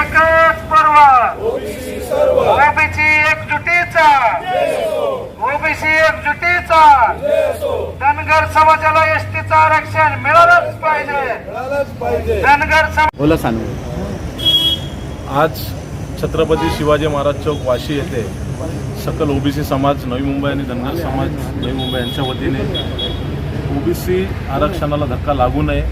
एकच पर्व. ओबीसी एकजुटीचा. ओबीसी एकजुटीचा. धनगर समाजाला एसटीचं आरक्षण मिळालंच पाहिजे. धनगर समाज बोला सांगू आज छत्रपती शिवाजी महाराज चौक वाशी येथे सकल ओबीसी समाज नवी मुंबई आणि धनगर समाज नवी मुंबई यांच्या वतीने ओबीसी आरक्षणाला धक्का लागू नये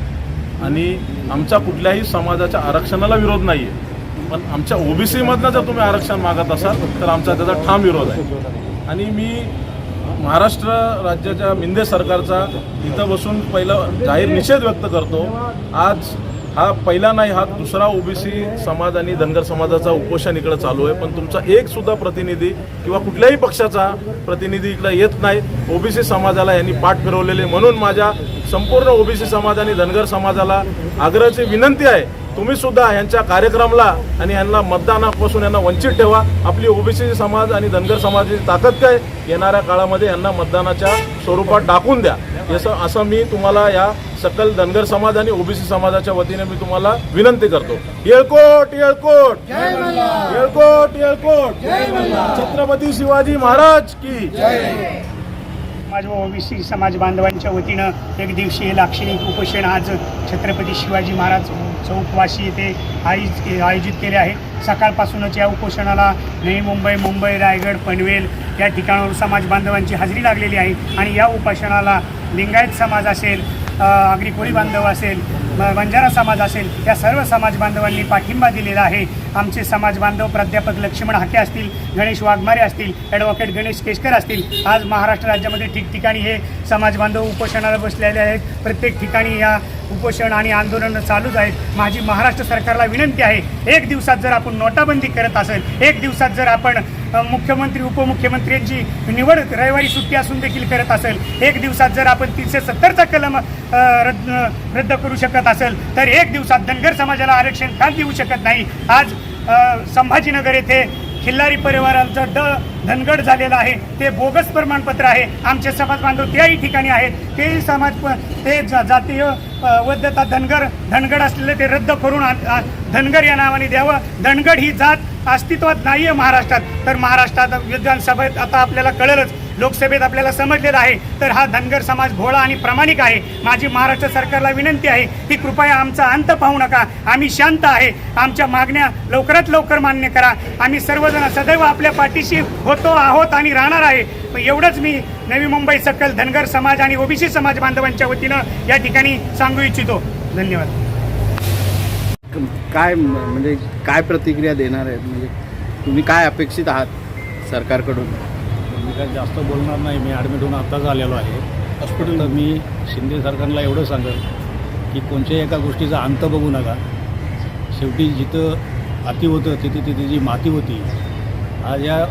आणि आमच्या कुठल्याही समाजाच्या आरक्षणाला विरोध नाही आहे पण आमच्या ओबीसीमधनं जर तुम्ही आरक्षण मागत असाल तर आमचा त्याचा ठाम विरोध आहे. आणि मी महाराष्ट्र राज्याच्या मिंदे सरकारचा इथं बसून पहिलं जाहीर निषेध व्यक्त करतो. आज हा पहिला नाही हा दुसरा ओबीसी समाज आणि धनगर समाजाचा उपोषण इकडे चालू आहे. पण तुमचा एक सुद्धा प्रतिनिधी किंवा कुठल्याही पक्षाचा प्रतिनिधी इकडे येत नाही. ओबीसी समाजाला यांनी पाठ फिरवलेले म्हणून माझ्या संपूर्ण ओबीसी समाज आणि धनगर समाजाला आग्रहाची विनंती आहे तुम्ही सुद्धा यांच्या कार्यक्रमाला आणि यांना मतदानापासून यांना वंचित ठेवा. आपली ओबीसी समाज आणि धनगर समाजाची ताकद काय? येणाऱ्या काळामध्ये यांना मतदानाच्या स्वरूपात टाकून द्या. असं असं मी तुम्हाला या सकल धनगर समाज आणि ओबीसी समाजाच्या वतीने मी तुम्हाला विनंती करतो. येळकोट येळकोट! येळकोट येळकोट! छत्रपती शिवाजी महाराज की माझ्या ओबीसी समाज बांधवांच्या वतीनं एक दिवसीय लाक्षणिक उपोषण आज छत्रपती शिवाजी महाराज चौकवाशी येथे आयोजित आयोजित केले आहे. सकाळपासूनच या उपोषणाला नवी मुंबई मुंबई रायगड पनवेल या ठिकाणावर समाज बांधवांची हजेरी लागलेली आहे आणि या उपोषणाला लिंगायत समाज असेल आगरी कोळी बांधव असेल बंजारा समाज असेल या सर्व समाज बांधवांनी पाठिंबा दिलेला आहे. आमचे समाज बांधव प्राध्यापक लक्ष्मण हाके असतील गणेश वाघमारे असतील ॲडव्होकेट गणेश केशकर असतील आज महाराष्ट्र राज्यामध्ये ठिकठिकाणी हे समाज बांधव उपोषणाला बसलेले आहेत. प्रत्येक ठिकाणी या उपोषण आणि आंदोलन चालूच आहेत. माझी महाराष्ट्र सरकारला विनंती आहे एक दिवसात जर आपण नोटाबंदी करत असेल एक दिवसात जर आपण मुख्यमंत्री उपमुख्यमंत्र्यांची निवड रविवारी सुट्टी असून देखील करत असेल एक दिवसात जर आपण तीनशे सत्तरचा कलम रद्द रद्द करू शकत असेल तर एक दिवसात धनगर समाजाला आरक्षण का देऊ शकत नाही? आज संभाजीनगर येथे खिल्लारी परिवारांचं ड धनगड झालेलं आहे. ते बोगस प्रमाणपत्र आहे. आमचे समाज बांधव त्याही ठिकाणी आहेत. तेही समाज प- ते जा- जातीय वैद्यता धनगर धनगड असलेले ते रद्द करून आ- धनगर या नावाने द्यावं. धनगड ही जात अस्तित्वात नाही आहे महाराष्ट्रात. तर महाराष्ट्रात विधानसभेत आता आपल्याला कळेलच लोकसभेत आपल्याला समजलेलं आहे. तर हा धनगर समाज भोळा आणि प्रामाणिक आहे. माझी महाराष्ट्र सरकारला विनंती आहे की कृपया आमचा अंत पाहू नका. आम्ही शांत आहे. आमच्या मागण्या लवकरात लवकर मान्य करा. आम्ही सर्वजण सदैव आपल्या पाठीशी होतो आहोत आणि राहणार आहे. पण एवढंच मी नवी मुंबई सकल धनगर समाज आणि ओबीसी समाज बांधवांच्या वतीनं या ठिकाणी सांगू इच्छितो. धन्यवाद. काय म्हणजे काय प्रतिक्रिया देणार आहेत? म्हणजे तुम्ही काय अपेक्षित आहात सरकारकडून? मी काय जास्त बोलणार नाही मी ॲडमिट होऊन आत्ताच आलेलो आहे. हॉस्पिटल तर मी शिंदे सरकारला एवढं सांगेल की कोणत्याही एका गोष्टीचा अंत बघू नका. शेवटी जिथं अति होतं तिथे तिथे जी माती होती आज या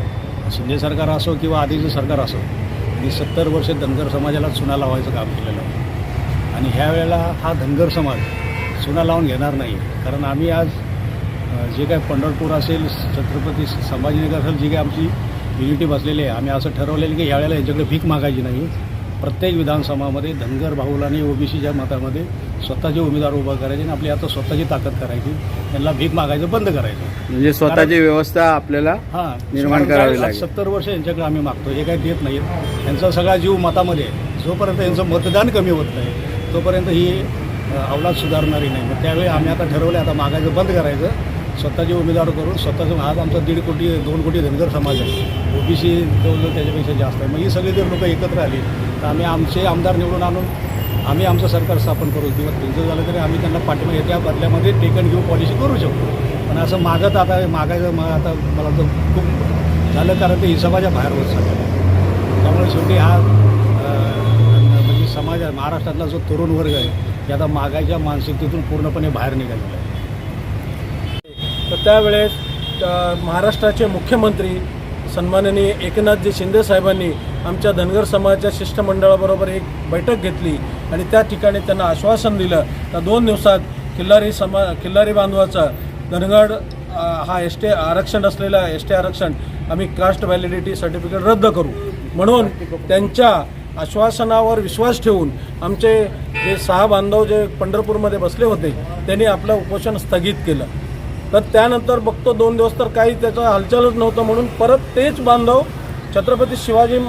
शिंदे सरकार असो किंवा आधीचं सरकार असो मी सत्तर वर्ष धनगर समाजाला चुना लावायचं काम केलेलं आहे. आणि ह्या वेळेला हा धनगर समाज चुना लावून घेणार नाही. कारण आम्ही आज जे काय पंढरपूर असेल छत्रपती संभाजीनगर असेल जी काय आमची युनिटी बसलेली आहे. आम्ही असं ठरवलेलं की यावेळेला यांच्याकडे भीक मागायची नाही. प्रत्येक विधानसभामध्ये धनगर भाऊल आणि ओबीसीच्या मतामध्ये स्वतःचे उमेदवार उभा करायचे आणि आपली आता स्वतःची ताकद करायची. त्यांना भीक मागायचं बंद करायचं. म्हणजे स्वतःची व्यवस्था आपल्याला हां निर्माण करावी लागेल. सत्तर वर्ष यांच्याकडे आम्ही मागतो हे काही देत नाहीत. यांचा सगळा जीव मतामध्ये जोपर्यंत यांचं मतदान कमी होत नाही तोपर्यंत ही अवलाद सुधारणारी नाही. मग त्यावेळी आम्ही आता ठरवलं आता मागायचं बंद करायचं. स्वतःचे उमेदवार करून स्वतःचं आज आमचा दीड कोटी दोन कोटी धनगर समाज आहे. ओबीसी जवळजवळ त्याच्यापेक्षा जास्त आहे. मग ही सगळी जर लोक एकत्र आली तर आम्ही आमचे आमदार निवडून आणून आम्ही आमचं सरकार स्थापन करू. किंवा त्यांचं झालं तरी आम्ही त्यांना पाठिंबा येत्या बदल्यामध्ये टेकन घेऊन घेऊ पॉलिसी करू शकतो. पण असं मागत आता मागायचं मग आता मला तर खूप झालं कारण ते हिशोबाच्या बाहेर होत सगळं त्यामुळे शेवटी हा म्हणजे समाज आहे, महाराष्ट्रातला जो तरुण वर्ग आहे ते आता मागायच्या मानसिकतेतून पूर्णपणे बाहेर निघालेला आहे. त्यावेळेस महाराष्ट्राचे मुख्यमंत्री सन्माननीय एकनाथजी शिंदे साहेबांनी आमच्या धनगर समाजाच्या शिष्टमंडळाबरोबर एक बैठक घेतली आणि त्या ठिकाणी त्यांना आश्वासन दिलं. तर दोन दिवसात किल्लारी समा किल्लारी बांधवाचा धनगड हा एस टी आरक्षण असलेला एस टी आरक्षण आम्ही कास्ट व्हॅलिडिटी सर्टिफिकेट रद्द करू. म्हणून त्यांच्या आश्वासनावर विश्वास ठेवून आमचे जे सहा बांधव जे पंढरपूरमध्ये बसले होते त्यांनी आपलं उपोषण स्थगित केलं. तर त्यानंतर बघतो दोन दिवस तर काही त्याचं हालचालच नव्हतं म्हणून परत तेच बांधव छत्रपती शिवाजी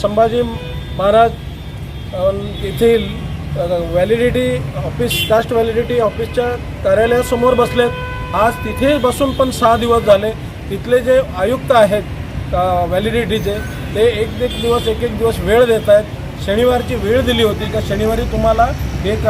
संभाजी महाराज येथील व्हॅलिडिटी ऑफिस कास्ट व्हॅलिडिटी ऑफिसच्या कार्यालयासमोर बसलेत. आज तिथे बसून पण सहा दिवस झाले. तिथले जे आयुक्त आहेत व्हॅलिडिटीचे ते एक एक दिवस एक एक दिवस वेळ देत आहेत. शनिवारची वेळ दिली होती का शनिवारी तुम्हाला एक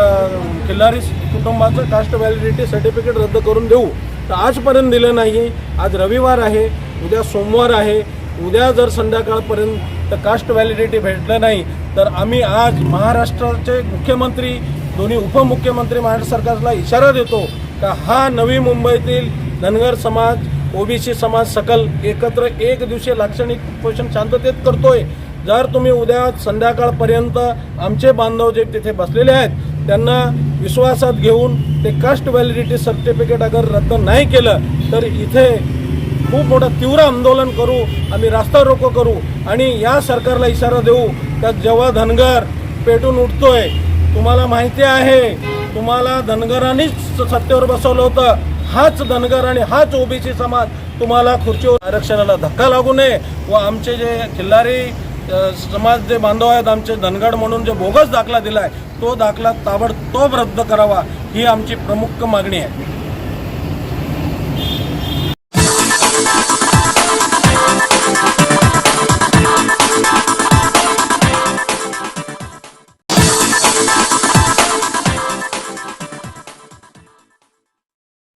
किल्लारी कुटुंबाचं कास्ट व्हॅलिडिटी सर्टिफिकेट रद्द करून देऊ. तर आजपर्यंत दिलं नाही. आज रविवार आहे उद्या सोमवार आहे. उद्या जर संध्याकाळपर्यंत कास्ट व्हॅलिडिटी भेटलं नाही तर आम्ही आज महाराष्ट्राचे मुख्यमंत्री दोन्ही उपमुख्यमंत्री महाराष्ट्र सरकारला इशारा देतो का हा नवी मुंबईतील धनगर समाज ओबीसी समाज सकल एकत्र एक दिवशी लाक्षणिक उपोषण शांततेत करतोय. जर तुम्ही उद्या संध्याकाळपर्यंत आमचे बांधव जे तिथे बसलेले आहेत त्यांना विश्वासात घेऊन ते कास्ट व्हॅलिडिटी सर्टिफिकेट अगर रद्द नाही केलं तर इथे खूप मोठं तीव्र आंदोलन करू आम्ही रास्ता रोको करू आणि या सरकारला इशारा देऊ का जेव्हा धनगर पेटून उठतोय तुम्हाला माहिती आहे तुम्हाला धनगरांनीच सत्तेवर बसवलं होतं. हाच धनगर आणि हाच ओबीसी समाज तुम्हाला खुर्चीवर आरक्षणाला धक्का लागू नये. व आमचे जे खिल्लारी समाज जे बांधव आहेत आमचे धनगड म्हणून जे बोगस दाखला दिला आहे तो दाखला ताबडतोब रद्द करावा ही आमची प्रमुख मागणी आहे.